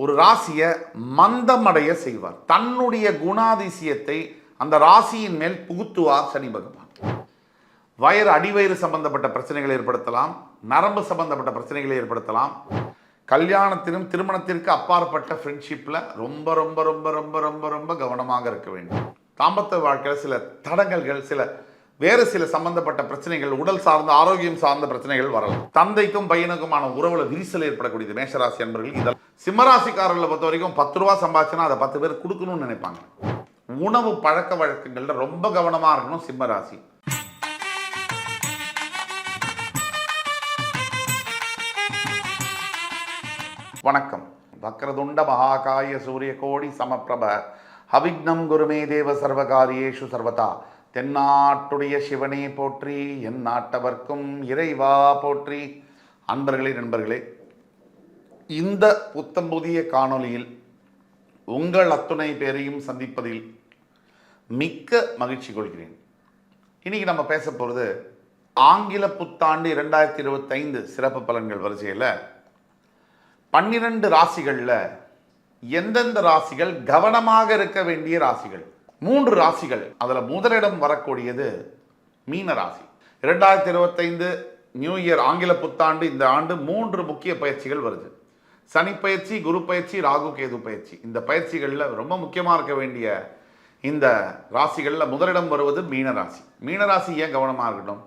ஒரு ராசியை மந்தமடைய செய்வார். தன்னுடைய குணாதிசயத்தை அந்த ராசியின் மேல் புகுத்துவார் சனி பகவான். வயிறு அடிவயிறு சம்பந்தப்பட்ட பிரச்சனைகளை ஏற்படுத்தலாம். நரம்பு சம்பந்தப்பட்ட பிரச்சனைகளை ஏற்படுத்தலாம். கல்யாணத்திலும் திருமணத்திற்கு அப்பாற்பட்ட ஃப்ரெண்ட்ஷிப்பில் ரொம்ப ரொம்ப ரொம்ப ரொம்ப ரொம்ப ரொம்ப கவனமாக இருக்க வேண்டும். தாம்பத்த வாழ்க்கையில் சில தடங்கல்கள் சில வேறு சில சம்பந்தப்பட்ட பிரச்சனைகள் உடல் சார்ந்த ஆரோக்கியம் சார்ந்த பிரச்சனைகள் வரலாம். தந்தைக்கும் பையனுக்குமான உறவுல விரிசல் ஏற்படக்கூடியது. மேஷராசி அன்பர்கள் இதெல்லாம் சிம்மராசிக்காரர்களை பொறுத்த வரைக்கும் பத்து ரூபா சம்பாதிச்சுன்னா அதை பத்து பேர் கொடுக்கணும்னு நினைப்பாங்க. உணவு பழக்க வழக்கங்கள்ல ரொம்ப கவனமா இருக்கணும் சிம்மராசி. வணக்கம். வக்ரதுண்ட மகாகாய சூரிய கோடி சமப்பிரப அவிக்னம் குருமே தேவ சர்வகாரியேஷு சர்வதா. தென்னாட்டுடைய சிவனே போற்றி என் நாட்டவர்க்கும் இறைவா போற்றி. அன்பர்களே நண்பர்களே இந்த புத்தம் புதிய காணொளியில் உங்கள் அத்துணை பேரையும் சந்திப்பதில் மிக்க மகிழ்ச்சி கொள்கிறேன். இன்னைக்கு நம்ம பேச போகிறது ஆங்கில புத்தாண்டு இரண்டாயிரத்தி இருபத்தைந்து சிறப்பு பலன்கள் வரிசையில் பன்னிரண்டு ராசிகளில் எந்தெந்த ராசிகள் கவனமாக இருக்க வேண்டிய ராசிகள்? மூன்று ராசிகள். அதில் முதலிடம் வரக்கூடியது மீன ராசி. இரண்டாயிரத்தி இருபத்தைந்து நியூ இயர் ஆங்கில புத்தாண்டு இந்த ஆண்டு மூன்று முக்கிய பயிற்சிகள் வருது. சனி பயிற்சி குரு பயிற்சி ராகு கேது பயிற்சி. இந்த பயிற்சிகளில் ரொம்ப முக்கியமாக இருக்க வேண்டிய இந்த ராசிகளில் முதலிடம் வருவது மீனராசி மீனராசி ஏன் கவனமாக இருக்கட்டும்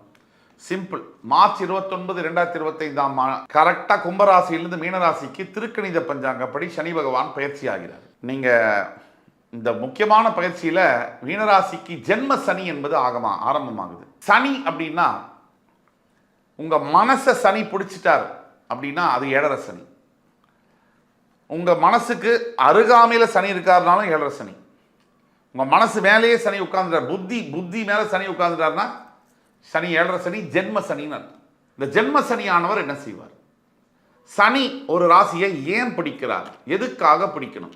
சிம்பிள். மார்ச் இருபத்தொன்பது ரெண்டாயிரத்தி இருபத்தைந்தாம் கரெக்டாக கும்பராசியிலிருந்து மீனராசிக்கு திருக்கணித பஞ்சாங்கப்படி சனி பகவான் பயிற்சி ஆகிறார். நீங்கள் இந்த முக்கியமான பயிற்சியில் மீனராசிக்கு ஜென்ம சனி என்பது ஆகமா ஆரம்பமாகுது. சனி அப்படின்னா உங்கள் மனசை சனி பிடிச்சிட்டார் அப்படின்னா அது ஏழரை சனி. உங்கள் மனசுக்கு அருகாமையில் சனி இருக்காருனாலும் ஏழரை சனி. உங்கள் மனசு மேலேயே சனி உட்கார்ந்துட்டார். புத்தி புத்தி மேலே சனி உட்கார்ந்துட்டார்னா சனி ஏழரை சனி ஜென்ம சனின்னு இந்த ஜென்ம சனியானவர் என்ன செய்வார்? சனி ஒரு ராசியை ஏன் பிடிக்கிறார்? எதுக்காக பிடிக்கணும்?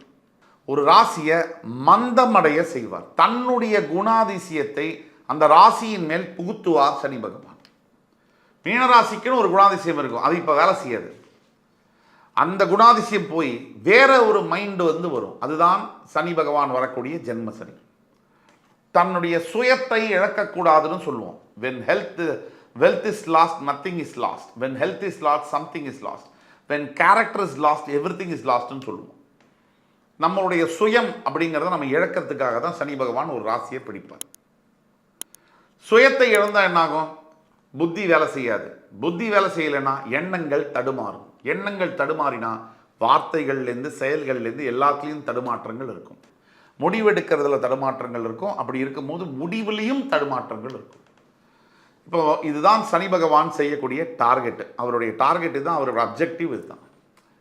ஒரு ராசியை மந்தமடைய செய்வார். தன்னுடைய குணாதிசயத்தை அந்த ராசியின் மேல் புகுத்துவார் சனி பகவான். மீனராசிக்குன்னு ஒரு குணாதிசயம் இருக்கும். அது இப்போ வேலை செய்யாது. அந்த குணாதிசயம் போய் வேற ஒரு மைண்டு வந்து வரும். அதுதான் சனி பகவான் வரக்கூடிய ஜென்ம சனி. தன்னுடைய சுயத்தை இழக்கக்கூடாதுன்னு சொல்லுவோம். When health wealth is lost nothing is lost when health is lost something is lost when character is lost every thing is லாஸ்ட்னு சொல்லுவோம். நம்மளுடைய சுயம் அப்படிங்கிறத நம்ம இழக்கிறதுக்காக தான் சனி பகவான் ஒரு ராசியை பிடிப்பார். சுயத்தை இழந்தால் என்னாகும்? புத்தி வேலை செய்யாது. புத்தி வேலை செய்யலைன்னா எண்ணங்கள் தடுமாறும். எண்ணங்கள் தடுமாறினா வார்த்தைகள்லேருந்து செயல்கள்லேருந்து எல்லாத்துலேயும் தடுமாற்றங்கள் இருக்கும். முடிவெடுக்கிறதுல தடுமாற்றங்கள் இருக்கும். அப்படி இருக்கும்போது முடிவுலேயும் தடுமாற்றங்கள் இருக்கும். இப்போ இதுதான் சனி பகவான் செய்யக்கூடிய டார்கெட் அவருடைய டார்கெட்டு தான் அவரோட அப்ஜெக்டிவ் இதுதான்.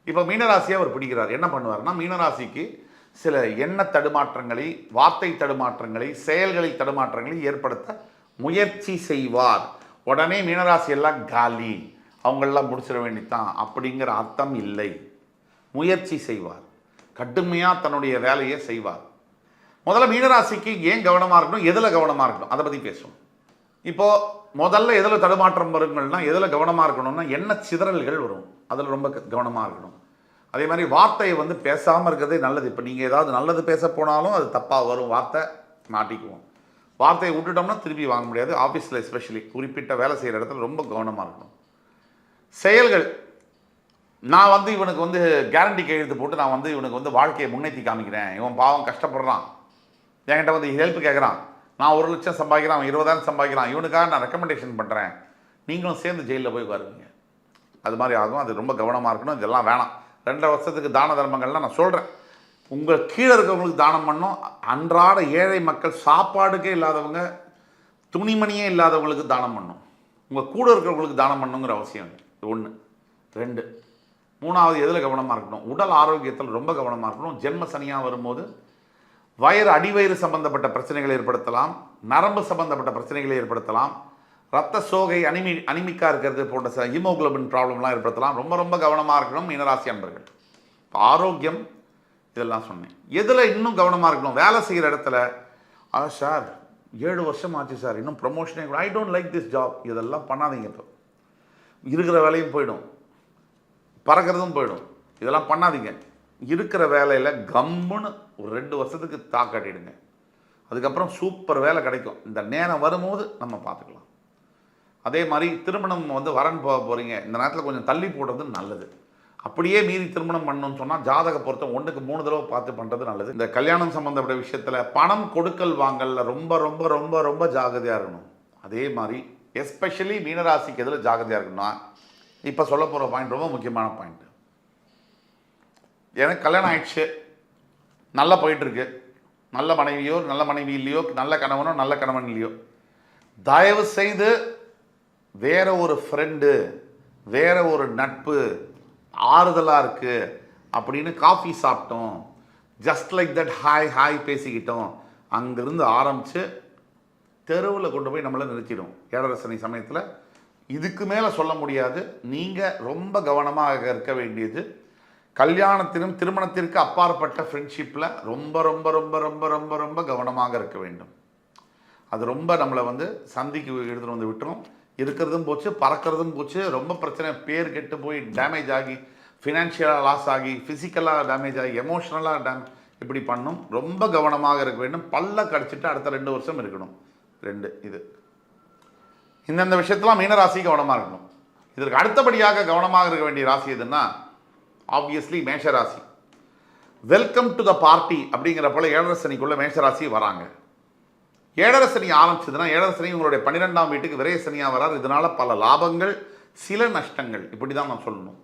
இப்போ மீனராசியை அவர் பிடிக்கிறார். என்ன பண்ணுவார்னா மீனராசிக்கு சில எண்ண தடுமாற்றங்களை வார்த்தை தடுமாற்றங்களை செயல்களில் தடுமாற்றங்களை ஏற்படுத்த முயற்சி செய்வார். உடனே மீனராசி எல்லாம் காலி. அவங்களெல்லாம் முடிச்சிட வேண்டித்தான் அப்படிங்கிற அர்த்தம் இல்லை. முயற்சி செய்வார். கடுமையாக தன்னுடைய வேலையை செய்வார். முதல்ல மீனராசிக்கு ஏன் கவனமாக இருக்கணும்? எதில் கவனமாக இருக்கணும்? அதை பற்றி பேசுவோம். இப்போது முதல்ல எதில் தடுமாற்றம் வருங்கள்னா எதில் கவனமாக இருக்கணும்னா என்ன சிதறல்கள் வரும். அதில் ரொம்ப கவனமாக இருக்கணும். அதே மாதிரி வார்த்தையை வந்து பேசாமல் இருக்கிறதே நல்லது. இப்போ நீங்கள் ஏதாவது நல்லது பேச போனாலும் அது தப்பாக வரும். வார்த்தை மாட்டிக்குவோம். வார்த்தையை விட்டுட்டோம்னா திருப்பி வாங்க முடியாது. ஆஃபீஸில் எஸ்பெஷலி குறிப்பிட்ட வேலை செய்கிற இடத்துல ரொம்ப கவனமாக இருக்கணும். செயல்கள் நான் வந்து இவனுக்கு வந்து கேரண்டி கையெழுத்து போட்டு நான் வந்து இவனுக்கு வந்து வாழ்க்கையை முன்னேற்றி காமிக்கிறேன். இவன் பாவம் கஷ்டப்படுறான். என்கிட்ட வந்து ஹெல்ப் கேட்குறான் நான் ஒரு லட்சம் சம்பாதிக்கிறான் அவன் இருபதாயிரம் சம்பாதிக்கிறான். இவனுக்காக நான் ரெக்கமெண்டேஷன் பண்ணுறேன் நீங்களும் சேர்ந்து ஜெயிலில் போய் வருவீங்க அது மாதிரி ஆகும். அது ரொம்ப கவனமாக இருக்கணும். இதெல்லாம் வேணாம். ரெண்டரை வருஷத்துக்கு தான தர்மங்கள்லாம் நான் சொல்கிறேன் உங்கள் கீழே இருக்கிறவங்களுக்கு தானம் பண்ணும் அன்றாட ஏழை மக்கள் சாப்பாடுக்கே இல்லாதவங்க துணிமணியே இல்லாதவங்களுக்கு தானம் பண்ணும் உங்கள் கூட இருக்கிறவங்களுக்கு தானம் பண்ணணுங்கிற அவசியம் இல்லை. இது ஒன்று ரெண்டு. மூணாவது எதில் கவனமாக இருக்கணும்? உடல் ஆரோக்கியத்தில் ரொம்ப கவனமாக இருக்கணும். ஜென்ம சனியாக வரும்போது வயிறு அடிவயிறு சம்பந்தப்பட்ட பிரச்சனைகளை ஏற்படுத்தலாம். நரம்பு சம்பந்தப்பட்ட பிரச்சனைகளை ஏற்படுத்தலாம். ரத்த சோகை அனிமி அனிமிக்காக இருக்கிறது போன்ற சில ஹீமோகுளோபின் ப்ராப்ளம்லாம் ஏற்படுத்தலாம். ரொம்ப ரொம்ப கவனமாக இருக்கணும் மீனராசி அன்பர்கள். இப்போ ஆரோக்கியம் இதெல்லாம் சொன்னேன். எதில் இன்னும் கவனமாக இருக்கணும்? வேலை செய்கிற இடத்துல ஆ சார் ஏழு வருஷம் ஆச்சு சார். இன்னும் ப்ரொமோஷனே I don't like this job இதெல்லாம் பண்ணாதீங்க இப்போ. இருக்கிற வேலையும் போயிடும். பறக்கிறதும் போயிடும். இதெல்லாம் பண்ணாதீங்க. இருக்கிற வேலையில் கம்முன்னு ஒரு ரெண்டு வருஷத்துக்கு தாக்காட்டிடுங்க. அதுக்கப்புறம் சூப்பர் வேலை கிடைக்கும். இந்த நேரம் வரும்போது நம்ம பார்த்துக்கலாம். அதே மாதிரி திருமணம் வந்து வரன் போக போகிறீங்க இந்த நேரத்தில் கொஞ்சம் தள்ளி போடுறது நல்லது. அப்படியே மீறி திருமணம் பண்ணணும்னு சொன்னால் ஜாதக பொருத்தம் ஒன்றுக்கு மூணு தடவை பார்த்து பண்ணுறது நல்லது. இந்த கல்யாணம் சம்மந்தப்பட்ட விஷயத்தில் பணம் கொடுக்கல் வாங்கல ரொம்ப ரொம்ப ரொம்ப ரொம்ப ஜாகிரதையாக இருக்கணும். அதே மாதிரி எஸ்பெஷலி மீனராசிக்கு எதில் ஜாகிரதையாக இருக்கணும்னா இப்போ சொல்ல போகிற பாயிண்ட் ரொம்ப முக்கியமான பாயிண்ட் எனக்கு கல்யாணம் ஆயிடுச்சு. நல்லா போயிட்டுருக்கு. நல்ல மனைவியோ நல்ல மனைவி இல்லையோ நல்ல கணவனோ நல்ல கணவன் இல்லையோ. தயவு செய்து வேற ஒரு ஃப்ரெண்டு வேற ஒரு நட்பு ஆறுதலாக இருக்குது அப்படின்னு காஃபி சாப்பிட்டோம். Just like that hi hi பேசிக்கிட்டோம். அங்கேருந்து ஆரம்பித்து தெருவில் கொண்டு போய் நம்மளை நிறுத்திடும். ஏழரசனை சமயத்தில் இதுக்கு மேலே சொல்ல முடியாது. நீங்கள் ரொம்ப கவனமாக இருக்க வேண்டியது கல்யாணத்திலும் திருமணத்திற்கு அப்பாற்பட்ட ஃப்ரெண்ட்ஷிப்பில் ரொம்ப ரொம்ப ரொம்ப ரொம்ப ரொம்ப ரொம்ப கவனமாக இருக்க வேண்டும். அது ரொம்ப நம்மளை வந்து சந்திக்கு எடுத்துகிட்டு வந்து விட்டுரும். இருக்கிறதும் போச்சு பறக்கிறதும் போச்சு. ரொம்ப பிரச்சனை. பேர் கெட்டு போய் டேமேஜ் ஆகி ஃபினான்ஷியலாக லாஸ் ஆகி ஃபிசிக்கலாக டேமேஜ் ஆகி எமோஷ்னலாக டேம் இப்படி பண்ணும். ரொம்ப கவனமாக இருக்க வேண்டும். பல்ல கடிச்சிட்டு அடுத்த ரெண்டு வருஷம் இருக்கணும். ரெண்டு இது. இந்தந்த விஷயத்தெல்லாம் மீனராசி கவனமாக இருக்கணும். இதற்கு அடுத்தபடியாக கவனமாக இருக்க வேண்டிய ராசி எதுன்னா ஆப்வியஸ்லி மேஷராசி வெல்கம் டு த பார்ட்டி அப்படிங்கிற போல ஏழரை சனிக்குள்ள மேஷராசி வராங்க. ஏழரை சனி ஆரம்பிச்சதுன்னா ஏழரை சனி உங்களுடைய பன்னிரெண்டாம் வீட்டுக்கு விரைய சனியாக வராது. இதனால் பல லாபங்கள் சில நஷ்டங்கள். இப்படி தான் நான் சொல்லணும்.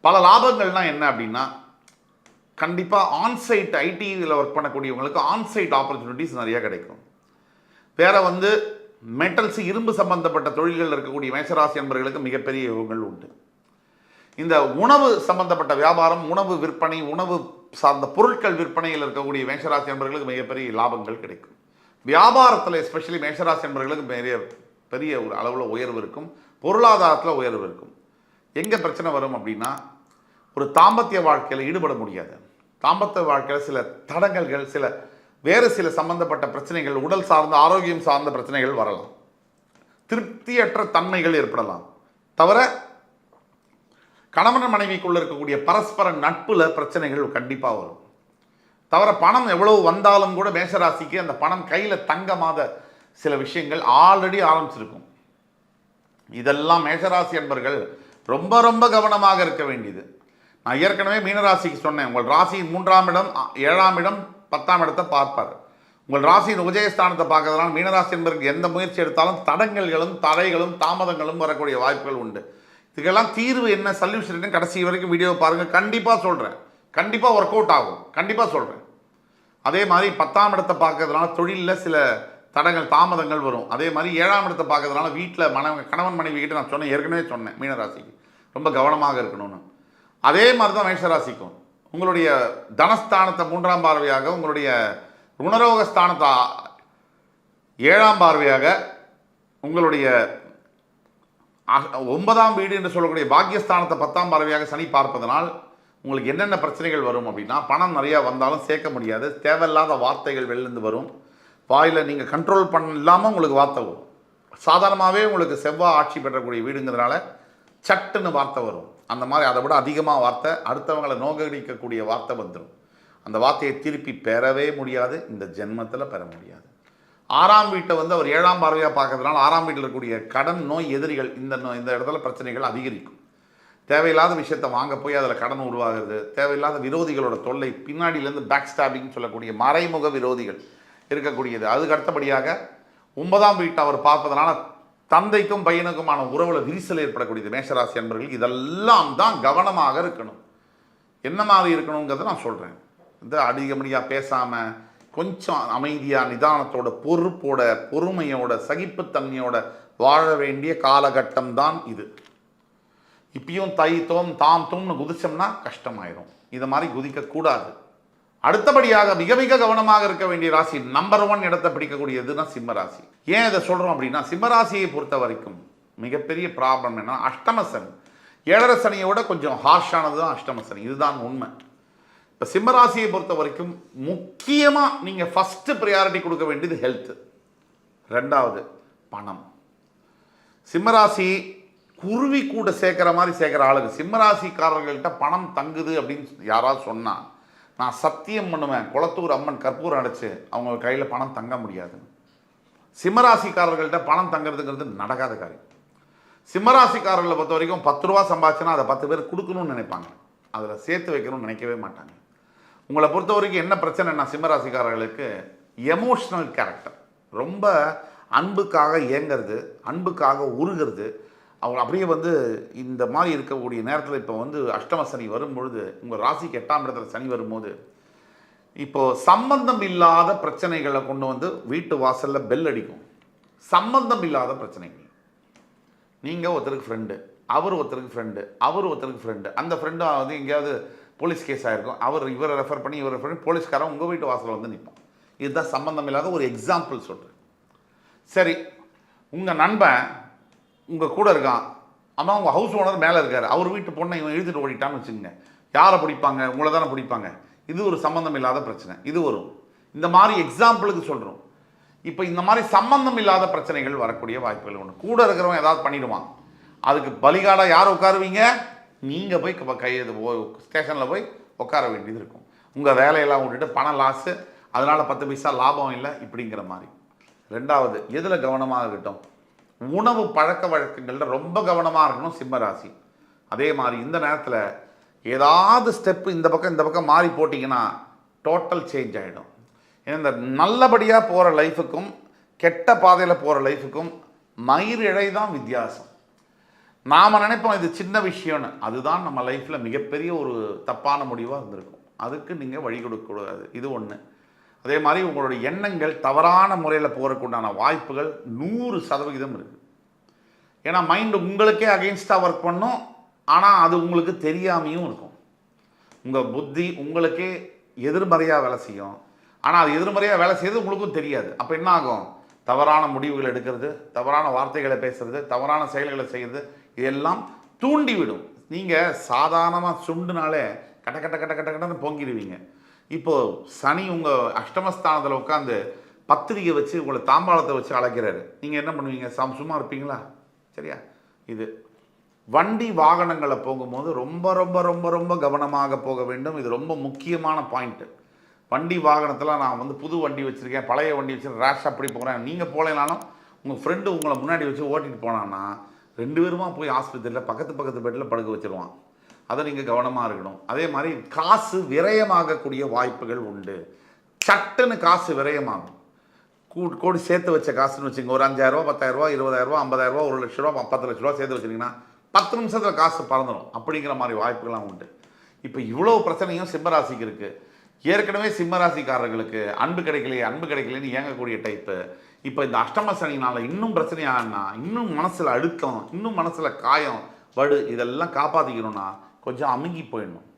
பல லாபங்கள்னா என்ன அப்படின்னா கண்டிப்பாக ஆன்சைட் ஐடியில் ஒர்க் பண்ணக்கூடியவங்களுக்கு ஆன்சைட் ஆப்பர்ச்சுனிட்டிஸ் நிறையா கிடைக்கும். வேறு வந்து மெட்டல்ஸ் இரும்பு சம்பந்தப்பட்ட தொழில்கள் இருக்கக்கூடிய மேசராசி நண்பர்களுக்கு மிகப்பெரிய யோகங்கள் உண்டு. இந்த உணவு சம்பந்தப்பட்ட வியாபாரம் உணவு விற்பனை உணவு சார்ந்த பொருட்கள் விற்பனையில் இருக்கக்கூடிய மேஷராசி நண்பர்களுக்கு மிகப்பெரிய லாபங்கள் கிடைக்கும். வியாபாரத்தில் எஸ்பெஷலி மேஷராசி நண்பர்களுக்கு பெரிய பெரிய ஒரு அளவில் உயர்வு இருக்கும். பொருளாதாரத்தில் உயர்வு இருக்கும். எங்கே பிரச்சனை வரும் அப்படின்னா ஒரு தாம்பத்திய வாழ்க்கையில் ஈடுபட முடியாது. தாம்பத்திய வாழ்க்கையில் சில தடங்கல்கள் சில வேறு சில சம்பந்தப்பட்ட பிரச்சனைகள் உடல் சார்ந்த ஆரோக்கியம் சார்ந்த பிரச்சனைகள் வரலாம். திருப்தியற்ற தன்மைகள் ஏற்படலாம். தவிர கணவன் மனைவிக்குள்ளே இருக்கக்கூடிய பரஸ்பர நட்புல பிரச்சனைகள் கண்டிப்பாக வரும். தவிர பணம் எவ்வளவு வந்தாலும் கூட மேஷராசிக்கு அந்த பணம் கையில் தங்கமாத சில விஷயங்கள் ஆல்ரெடி ஆரம்பிச்சிருக்கும். இதெல்லாம் மேஷராசி என்பர்கள் ரொம்ப ரொம்ப கவனமாக இருக்க வேண்டியது. நான் ஏற்கனவே மீனராசிக்கு சொன்னேன் உங்கள் ராசியின் மூன்றாம் இடம் ஏழாம் இடம் பத்தாம் இடத்தை பார்ப்பார். உங்கள் ராசியின் உதயஸ்தானத்தை பார்க்கறதுனால மீனராசி என்பதற்கு எந்த முயற்சி எடுத்தாலும் தடங்கல்களும் தடைகளும் தாமதங்களும் வரக்கூடிய வாய்ப்புகள் உண்டு. இதுக்கெல்லாம் தீர்வு என்ன சொல்யூஷன் என்ன கடைசி வரைக்கும் வீடியோ பாருங்கள் கண்டிப்பாக சொல்கிறேன் கண்டிப்பாக ஒர்க் அவுட் ஆகும். கண்டிப்பாக சொல்கிறேன் அதே மாதிரி பத்தாம் இடத்தை பார்க்கறதுனால தொழிலில் சில தடங்கள் தாமதங்கள் வரும். அதே மாதிரி ஏழாம் இடத்தை பார்க்கறதுனால வீட்டில் மன கணவன் மனைவி கிட்ட நான் சொன்னேன் ஏற்கனவே சொன்னேன் மீனராசிக்கு. ரொம்ப கவனமாக இருக்கணும்னு. அதே மாதிரி தான் மேஷராசிக்கும். உங்களுடைய தனஸ்தானத்தை மூன்றாம் பார்வையாக உங்களுடைய ருணரோக ஸ்தானத்தை ஏழாம் பார்வையாக உங்களுடைய ஒன்பதாம் வீடு என்று சொல்லக்கூடிய பாக்கியஸ்தானத்தை பத்தாம் பார்வையாக சனி பார்ப்பதனால் உங்களுக்கு என்னென்ன பிரச்சனைகள் வரும் அப்படின்னா பணம் நிறையா வந்தாலும் சேர்க்க முடியாது. தேவையில்லாத வார்த்தைகள் வெளிலேருந்து வரும். வாயில் நீங்கள் கண்ட்ரோல் பண்ண இல்லாமல் உங்களுக்கு வார்த்தை வரும். சாதாரணமாகவே உங்களுக்கு செவ்வாய் ஆட்சி பெறக்கூடிய வீடுங்கிறதுனால சட்டுன்னு வார்த்தை வரும். அந்த மாதிரி அதை விட அதிகமாக வார்த்தை அடுத்தவங்களை நோகடிக்கக்கூடிய வார்த்தை வந்துடும் அந்த வார்த்தையை திருப்பி பெறவே முடியாது. இந்த ஜென்மத்தில் பெற முடியாது. ஆறாம் வீட்டை வந்து அவர் ஏழாம் பார்வையாக பார்க்கறதுனால ஆறாம் வீட்டில் இருக்கக்கூடிய கடன் நோய் எதிரிகள் இந்த நோய் இந்த இடத்துல பிரச்சனைகள் அதிகரிக்கும். தேவையில்லாத விஷயத்தை வாங்க போய் அதில் கடன் உருவாகிறது தேவையில்லாத விரோதிகளோட தொல்லை பின்னாடியிலேருந்து பேக் ஸ்டாபிங் சொல்லக்கூடிய மறைமுக விரோதிகள் இருக்கக்கூடியது. அதுக்கு அடுத்தபடியாக ஒன்பதாம் வீட்டை அவர் பார்ப்பதனால தந்தைக்கும் பையனுக்குமான உறவில் விரிசல் ஏற்படக்கூடியது. மேஷராசி அன்பர்கள் இதெல்லாம் தான் கவனமாக இருக்கணும். என்ன மாதிரி இருக்கணுங்கிறத நான் சொல்கிறேன் இந்த அதிகமடியாக பேசாமல் கொஞ்சம் அமைதியாக நிதானத்தோட பொறுப்போட பொறுமையோட சகிப்புத்தன்மையோட வாழ வேண்டிய காலகட்டம் தான் இது. இப்பயும் தை தோம் தாம் தும்னு குதிச்சோம்னா கஷ்டமாயிரும். இதை மாதிரி குதிக்கக்கூடாது. அடுத்தபடியாக மிக மிக கவனமாக இருக்க வேண்டிய ராசி நம்பர் ஒன் இடத்தை பிடிக்கக்கூடியதுன்னா சிம்ம ராசி. ஏன் இதை சொல்கிறோம் அப்படின்னா சிம்ம ராசியை பொறுத்த வரைக்கும் மிகப்பெரிய ப்ராப்ளம் என்ன அஷ்டம சனி. ஏழரை சனியோட கொஞ்சம் ஹார்ஷானது தான் அஷ்டம சனி. இதுதான் உண்மை. இப்போ சிம்மராசியை பொறுத்த வரைக்கும் முக்கியமாக நீங்கள் ஃபஸ்ட்டு ப்ரையாரிட்டி கொடுக்க வேண்டியது ஹெல்த்து ரெண்டாவது பணம். சிம்மராசி குருவி கூட சேர்க்குற மாதிரி சேர்க்குற ஆளுங்க. சிம்மராசிக்காரர்கள்ட்ட பணம் தங்குது அப்படின்னு யாராவது சொன்னால் நான் சத்தியம் பண்ணுவேன். குளத்தூர் அம்மன் கற்பூரம் அடைச்சு அவங்க கையில் பணம் தங்க முடியாது. சிம்மராசிக்காரர்கள்ட்ட பணம் தங்குறதுங்கிறது நடக்காத காரியம். சிம்மராசிக்காரர்களை பொறுத்த வரைக்கும் பத்து ரூபா சம்பாதிச்சுன்னா அதை பத்து பேர் கொடுக்கணும்னு நினைப்பாங்க. அதில் சேர்த்து வைக்கணும்னு நினைக்கவே மாட்டாங்க. உங்களை பொறுத்த வரைக்கும் என்ன பிரச்சனைனா சிம்மராசிக்காரர்களுக்கு எமோஷ்னல் கேரக்டர் ரொம்ப அன்புக்காக இயங்கிறது அன்புக்காக உருகிறது அவங்க அப்படியே வந்து இந்த மாதிரி இருக்கக்கூடிய நேரத்தில் இப்போ வந்து அஷ்டம சனி வரும்பொழுது உங்கள் ராசிக்கு எட்டாம் இடத்துல சனி வரும்போது இப்போது சம்பந்தம் இல்லாத பிரச்சனைகளை கொண்டு வந்து வீட்டு வாசலில் பெல் அடிக்கும். சம்பந்தம் இல்லாத பிரச்சனைகள். நீங்கள் ஒருத்தருக்கு ஃப்ரெண்டு அவர் ஒருத்தருக்கு ஃப்ரெண்டு அவர் ஒருத்தருக்கு ஃப்ரெண்டு அந்த ஃப்ரெண்டும் வந்து எங்கேயாவது போலீஸ் கேஸ் ஆகிருக்கும் அவர் இவரை ரெஃபர் பண்ணி இவரை ரெஃபர் பண்ணி போலீஸ்காரன் உங்கள் வீட்டு வாசலில் வந்து நிற்போம் இதுதான் சம்பந்தம் இல்லாத ஒரு எக்ஸாம்பிள் சொல்கிறேன் சரி உங்கள் நண்பன் உங்கள் கூட இருக்கான். ஆனால் உங்கள் ஹவுஸ் ஓனர் மேலே இருக்கார். அவர் வீட்டு பொண்ணை இவன் இழுத்துட்டு ஓடிட்டான்னு வச்சுக்கோங்க. யாரை பிடிப்பாங்க? உங்களை தானே பிடிப்பாங்க. இது ஒரு சம்மந்தம் இல்லாத பிரச்சனை. இது வரும் இந்த மாதிரி எக்ஸாம்பிளுக்கு சொல்கிறோம் இப்போ இந்த மாதிரி சம்மந்தம் இல்லாத பிரச்சனைகள் வரக்கூடிய வாய்ப்புகள் உண்டு. கூட இருக்கிறவன் ஏதாவது பண்ணிடுவான். அதுக்கு பலிகாடாக யார் உட்காருவீங்க? நீங்கள் போய் கை இது ஸ்டேஷனில் போய் உட்கார வேண்டியது இருக்கும். உங்கள் வேலையெல்லாம் விட்டுட்டு பணம் லாஸு அதனால் பத்து பைசா லாபம் இல்லை இப்படிங்கிற மாதிரி. ரெண்டாவது எதில் கவனமாக இருக்கட்டும்? உணவு பழக்க வழக்கங்களில் ரொம்ப கவனமாக இருக்கணும் சிம்ம ராசி. அதே மாதிரி இந்த நேரத்தில் ஏதாவது ஸ்டெப்பு இந்த பக்கம் இந்த பக்கம் மாறி போட்டிங்கன்னா டோட்டல் சேஞ்ச் ஆகிடும் ஏன்னா இந்த நல்லபடியாக போகிற லைஃபுக்கும் கெட்ட பாதையில் போகிற லைஃபுக்கும் மயிரிழை தான் வித்தியாசம். நாம் நினைப்போம் இது சின்ன விஷயம்னு. அதுதான் நம்ம லைஃப்பில் மிகப்பெரிய ஒரு தப்பான முடிவாக இருந்திருக்கும். அதுக்கு நீங்கள் வழி கொடுக்கக்கூடாது. இது ஒன்று அதே மாதிரி உங்களுடைய எண்ணங்கள் தவறான முறையில் போகிறதுக்கு உண்டான வாய்ப்புகள் நூறு சதவிகிதம் இருக்குது ஏன்னா மைண்டு உங்களுக்கே அகெயின்ஸ்டாக ஒர்க் பண்ணும். ஆனால் அது உங்களுக்கு தெரியாமையும் இருக்கும். உங்கள் புத்தி உங்களுக்கே எதிர்மறையாக வேலை செய்யும். ஆனால் அது எதிர்மறையாக வேலை செய்யறது உங்களுக்கும் தெரியாது. அப்போ என்ன ஆகும்? தவறான முடிவுகள் எடுக்கிறது தவறான வார்த்தைகளை பேசுறது தவறான செயல்களை செய்கிறது இதெல்லாம் தூண்டிவிடும். நீங்கள் சாதாரணமாக சுண்டுனாலே கட்ட கட்ட கட்ட கட்ட கட்டன்னு பொங்கிடுவீங்க. இப்போது சனி உங்கள் அஷ்டமஸ்தானத்தில் உட்காந்து பத்திரிக்கை வச்சு உங்களை தாம்பாளத்தை வச்சு அழைக்கிறாரு. நீங்கள் என்ன பண்ணுவீங்க? சம் சும்மா இருப்பீங்களா? சரியா? இது வண்டி வாகனங்களை போகும்போது ரொம்ப ரொம்ப ரொம்ப ரொம்ப கவனமாக போக வேண்டும். இது ரொம்ப முக்கியமான பாயிண்ட்டு வண்டி வாகனத்தில் நான் வந்து புது வண்டி வச்சுருக்கேன் பழைய வண்டி வச்சுருக்கேன் ரேஷ் அப்படி போகிறேன் நீங்கள் போகலனாலும் உங்கள் ஃப்ரெண்டு உங்களை முன்னாடி வச்சு ஓட்டிகிட்டு போனான்னா ரெண்டு பேருமா போய் ஆஸ்பத்திரியில் பக்கத்து பக்கத்து பெட்டில் படுக்க வச்சிருவான். அதை நீங்கள் கவனமாக இருக்கணும். அதே மாதிரி காசு விரயமாகக்கூடிய வாய்ப்புகள் உண்டு. சட்டுன்னு காசு விரயமாகும். கூ கோடி சேர்த்து வச்ச காசுன்னு வச்சுங்க ஒரு அஞ்சாயிரரூவா பத்தாயிரரூவா இருபதாயிரரூவா ஐம்பதாயிரரூவா ஒரு லட்ச ரூபா பத்து லட்ச ரூபா சேர்த்து வச்சுருங்கன்னா பத்து நிமிஷத்தில் காசு பறந்துடும் அப்படிங்கிற மாதிரி வாய்ப்புகள்லாம் உண்டு. இப்போ இவ்வளோ பிரச்சனையும் சிம்மராசிக்கு இருக்குது ஏற்கனவே சிம்மராசிக்காரர்களுக்கு அன்பு கிடைக்கலையே அன்பு கிடைக்கலன்னு இயங்கக்கூடிய டைப்பு இப்போ இந்த அஷ்டம சனினால் இன்னும் பிரச்சனையாகனா இன்னும் மனசில் அழுத்தம் இன்னும் மனசில் காயம் வடு இதெல்லாம் காப்பாற்றிக்கணும்னா கொஞ்சம் அமுங்கி போயிடணும்.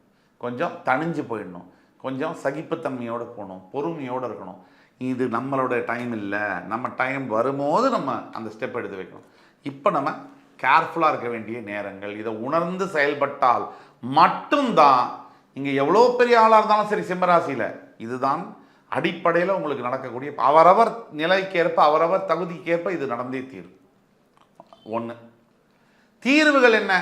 கொஞ்சம் தணிஞ்சு போயிடணும். கொஞ்சம் சகிப்புத்தன்மையோடு போகணும். பொறுமையோடு இருக்கணும். இது நம்மளோட டைம் இல்லை. நம்ம டைம் வரும்போது நம்ம அந்த ஸ்டெப் எடுத்து வைக்கணும். இப்போ நம்ம கேர்ஃபுல்லாக இருக்க வேண்டிய நேரங்கள் இதை உணர்ந்து செயல்பட்டால் மட்டும்தான் இங்கே எவ்வளோ பெரிய ஆளாக இருந்தாலும் சரி சிம்மராசியில். இதுதான் அடிப்படையில் உங்களுக்கு நடக்கக்கூடிய அவரவர் நிலைக்கேற்ப அவரவர் தகுதிக்கேற்ப இது நடந்தே தீரும். ஒன்று தீர்வுகள் என்ன?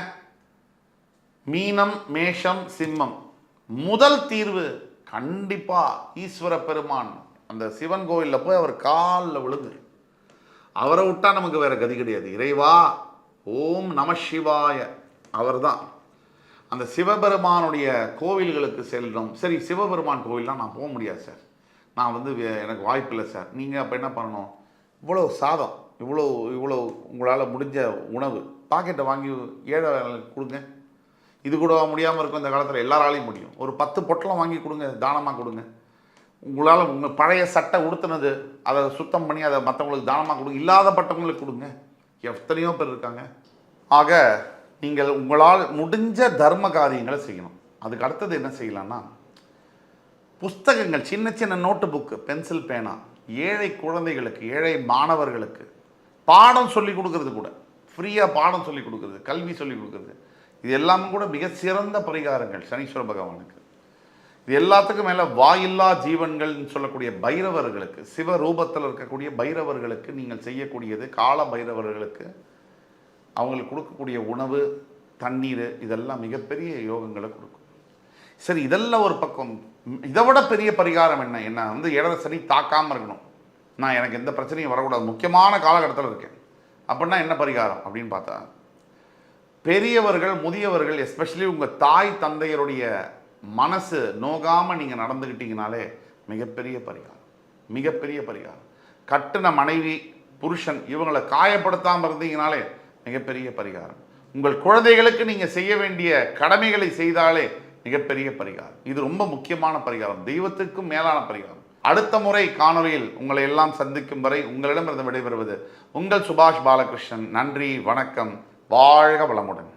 மீனம் மேஷம் சிம்மம். முதல் தீர்வு கண்டிப்பாக ஈஸ்வர பெருமான் அந்த சிவன் கோயிலில் போய் அவர் காலில் விழுந்து அவரை விட்டால் நமக்கு வேற கதி கிடையாது. இறைவா ஓம் நம சிவாய. அவர்தான். அந்த சிவபெருமானுடைய கோவில்களுக்கு செல்றோம். சரி சிவபெருமான் கோவில்லாம் நான் போக முடியாது சார். நான் வந்து வே- எனக்கு வாய்ப்பு இல்லை சார். நீங்கள் அப்போ என்ன பண்ணணும்? இவ்வளோ சாதம் இவ்வளோ இவ்வளோ உங்களால் முடிஞ்ச உணவு. பாக்கெட்டை வாங்கி ஏழை கொடுங்க. இது கூட முடியாமல் இருக்கும் இந்த காலத்தில் எல்லாராலையும் முடியும். ஒரு பத்து பொட்டலம் வாங்கி கொடுங்க தானமாக கொடுங்க. உங்களால் உங்கள் பழைய சட்டை உடுத்துனது அதை சுத்தம் பண்ணி அதை மற்றவங்களுக்கு தானமாக கொடுங்க இல்லாதப்பட்டவங்களுக்கு கொடுங்க. எத்தனையோ பேர் இருக்காங்க. ஆக நீங்கள் உங்களால் முடிஞ்ச தர்ம காரியங்களை செய்யணும். அதுக்கு அடுத்தது என்ன செய்யலான்னா புஸ்தகங்கள் சின்ன சின்ன நோட்டு புக்கு பென்சில் பேனா ஏழை குழந்தைகளுக்கு ஏழை மாணவர்களுக்கு பாடம் சொல்லி கொடுக்கறது கூட. ஃப்ரீயாக பாடம் சொல்லி கொடுக்குறது கல்வி சொல்லி கொடுக்குறது. இது எல்லாமே கூட மிக சிறந்த பரிகாரங்கள் சனீஸ்வர பகவானுக்கு. இது எல்லாத்துக்கும் மேலே வாயில்லா ஜீவன்கள்னு சொல்லக்கூடிய பைரவர்களுக்கு சிவ ரூபத்தில் இருக்கக்கூடிய பைரவர்களுக்கு நீங்கள் செய்யக்கூடியது கால பைரவர்களுக்கு அவங்களுக்கு கொடுக்கக்கூடிய உணவு தண்ணீர் இதெல்லாம் மிகப்பெரிய யோகங்களை கொடுக்கும். சரி இதெல்லாம் ஒரு பக்கம். இதை விட பெரிய பரிகாரம் என்ன? என்ன? வந்து இடத சனி தாக்காமல் இருக்கணும். நான் எனக்கு எந்த பிரச்சனையும் வரக்கூடாது. முக்கியமான காலகட்டத்தில் இருக்கேன். அப்படின்னா என்ன பரிகாரம் அப்படின்னு பார்த்தா பெரியவர்கள் முதியவர்கள் எஸ்பெஷலி உங்கள் தாய் தந்தையருடைய மனசு நோகாமல் நீங்கள் நடந்துக்கிட்டீங்கனாலே மிகப்பெரிய பரிகாரம். மிகப்பெரிய பரிகாரம். கட்டுன மனைவி புருஷன் இவங்களை காயப்படுத்தாமல் இருந்தீங்கனாலே மிகப்பெரிய பரிகாரம். உங்கள் குழந்தைகளுக்கு நீங்கள் செய்ய வேண்டிய கடமைகளை செய்தாலே மிகப்பெரிய பரிகாரம். இது ரொம்ப முக்கியமான பரிகாரம். தெய்வத்துக்கும் மேலான பரிகாரம். அடுத்த முறை காணொளியில் உங்களை எல்லாம் சந்திக்கும் வரை உங்களிடமிருந்து விடைபெறுவது உங்கள் சுபாஷ் பாலகிருஷ்ணன். நன்றி வணக்கம். வாழ்க வளமுடன்.